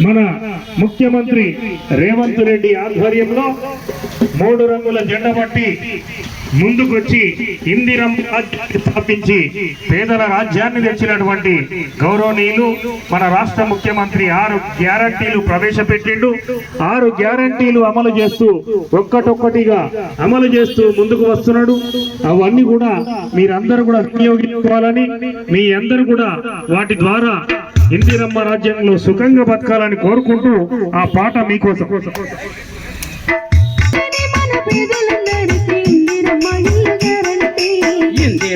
మన ముఖ్యమంత్రి రేవంత్ రెడ్డి ఆధ్వర్యంలో మూడు రంగుల జెండా పట్టి ముందుకొచ్చి ఇందిరం రాజ్యాన్ని స్థాపించి పేదల రాజ్యాన్ని తెచ్చినటువంటి గౌరవనీయులు మన రాష్ట్ర ముఖ్యమంత్రి ఆరు గ్యారంటీలు ప్రవేశపెట్టిండు. ఆరు గ్యారంటీలు అమలు చేస్తూ ఒక్కటొక్కటిగా అమలు చేస్తూ ముందుకు వస్తున్నాడు. అవన్నీ కూడా మీరందరూ కూడా వినియోగించుకోవాలని మీ అందరూ కూడా వాటి ద్వారా ఇందిరమ్మ రాజ్యంలో సుఖంగా బతకాలని కోరుకుంటూ ఆ పాట మీకోసం.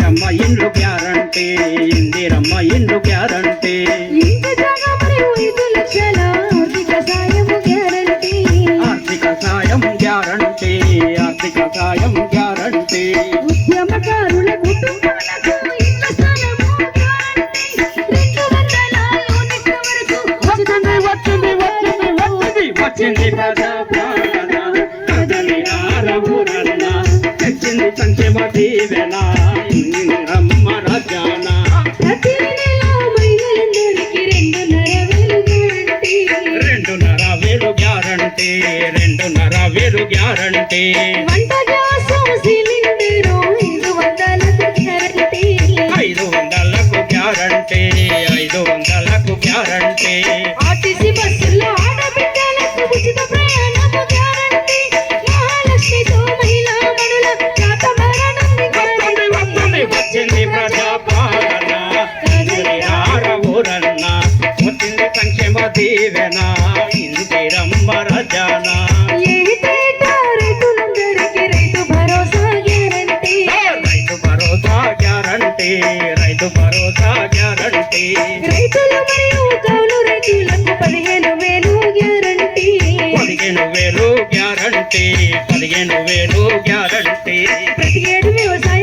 ఇందిరమ్మ ఇండ్లు గ్యారంటీ. ఇందిరమ్మ ఇండ్లు గ్యారంటీ. ఆర్థిక సాయం గ్యారంటీ. ఆర్థిక సాయం గ్యారంటీ. ఉద్యమకారుల కుటుంబాలకు వచ్చింది వచ్చింది వచ్చింది రెండున్నర వేలు గ్యారంటీ రెండున్నర వేలు వేలు గ్యారంటీ. ఐదు వందలకు గ్యారంటీ ఐదు వందలకు గ్యారంటీ. ఐదు వందలకు గ్యారంటీ ఆర్టీసీ బస్సుల్లో ఆడబిడ్డలకు ఉచిత ప్రయాణము గ్యారంటీ. సంక్షేమ దీవెన Indiramma రజాన Rythu Bharosa guarantee. Rythu Bharosa guarantee Rythu Bharosa guarantee. రైతులు మరియు కౌలు రైతులకు పదిహేను వేలు గ్యారంటీ. పదిహేను వేలు గ్యారంటీ పదిహేను వేలు గ్యారంటీ. ప్రతి ఏడు వ్యవసాయ